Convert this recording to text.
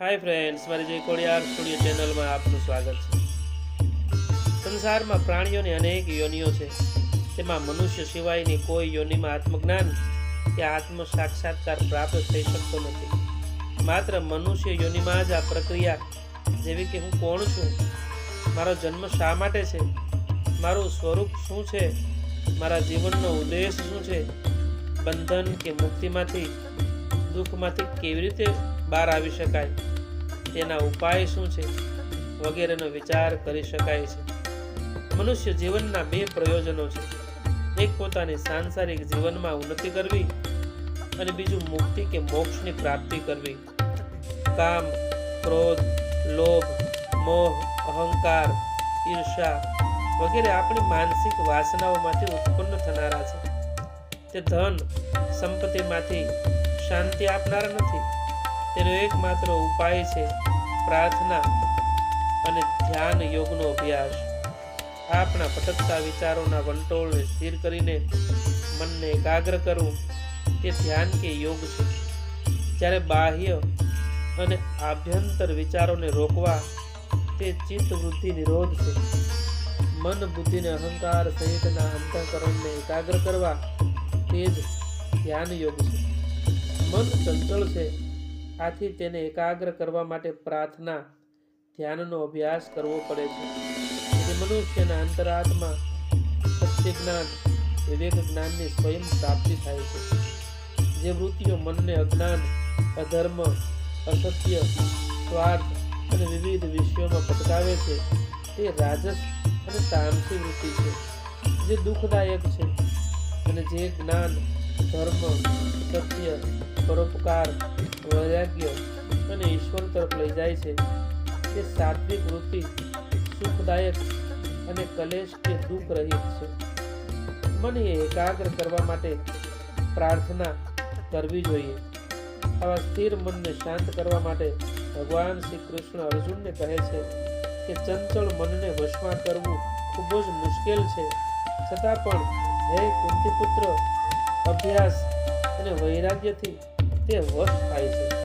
Hi friends મારી જય કોળિયાર studio ચેનલમાં આપનું સ્વાગત છે. સંસારમાં પ્રાણીઓની અનેક યોનિઓ છે. તેમાં મનુષ્ય સિવાયની કોઈ યોનિમાં આત્મજ્ઞાન કે આત્મ સાક્ષાત્કાર પ્રાપ્ત થઈ શકતો નથી. માત્ર મનુષ્ય યોનિમાં જ આ પ્રક્રિયા, જેવી કે હું કોણ છું, મારો જન્મ શા માટે છે, મારું સ્વરૂપ શું છે, મારા જીવનનો ઉદ્દેશ શું છે, બંધન કે મુક્તિમાંથી, દુઃખમાંથી કેવી રીતે બહાર આવી શકાય. તેના ઉપાય શું છે? વગેરેનો વિચાર કરી શકાય છે. મનુષ્ય જીવનના બે પ્રયોજનો છે. એક પોતાની સાંસારિક જીવનમાં ઉન્નતિ કરવી અને બીજું મુક્તિ કે મોક્ષની પ્રાપ્તિ કરવી. કામ, ક્રોધ, લોભ, મોહ, અહંકાર ઈર્ષા વગેરે આપણી માનસિક વાસનાઓમાંથી ઉત્પન્ન થનારા છે. તે ધન, સંપત્તિમાંથી શાંતિ આપનારા નથી. તેનો એકમાત્ર ઉપાય છે પ્રાર્થના અને ધ્યાન યોગનો અભ્યાસ. આપણા ભટકતા વિચારોના વંટોળને સ્થિર કરીને મનને એકાગ્ર કરવું તે ધ્યાન કે યોગ છે. જ્યારે બાહ્ય અને આભ્યંતર વિચારોને રોકવા તે ચિત્ત વૃદ્ધિ નિરોધ છે. મન બુદ્ધિને અહંકાર સહિતના અંતઃકરણને એકાગ્ર કરવા તે જ ધ્યાન યોગ છે. મન ચંચળ છે આથી તેને એકાગ્ર કરવા માટે પ્રાર્થના, ધ્યાનનો અભ્યાસ કરવો પડે છે. તેથી મનુષ્યના અંતરાત્મા સત્ય જ્ઞાન, વિવેક જ્ઞાનની સ્વયં પ્રાપ્તિ થાય છે. જે વૃત્તિઓ મનને અજ્ઞાન, અધર્મ, અસત્ય, સ્વાર્થ અને વિવિધ વિષયોમાં ભટકાવે છે, તે રાજસ અને તામસી વૃત્તિ છે. જે દુઃખદાયક છે અને જે જ્ઞાન ધર્મ, સત્ય, પરોપકાર, વૈરાગ્ય અને ઈશ્વર તરફ લઈ જાય છે. તે સાત્વિક વૃત્તિ, સુખદાયક અને કલેશ કે દુઃખ રહિત છે. મને એકાગ્ર કરવા માટે પ્રાર્થના કરવી જોઈએ. આવા સ્થિર મનને શાંત કરવા માટે ભગવાન શ્રી કૃષ્ણ અર્જુનને કહે છે કે ચંચળ મનને વશમાં કરવું ખૂબ જ મુશ્કેલ છે. છતાં પણ હે કુંતીપુત્ર અભ્યાસ અને વૈરાગ્યથી તે વશ થાય છે.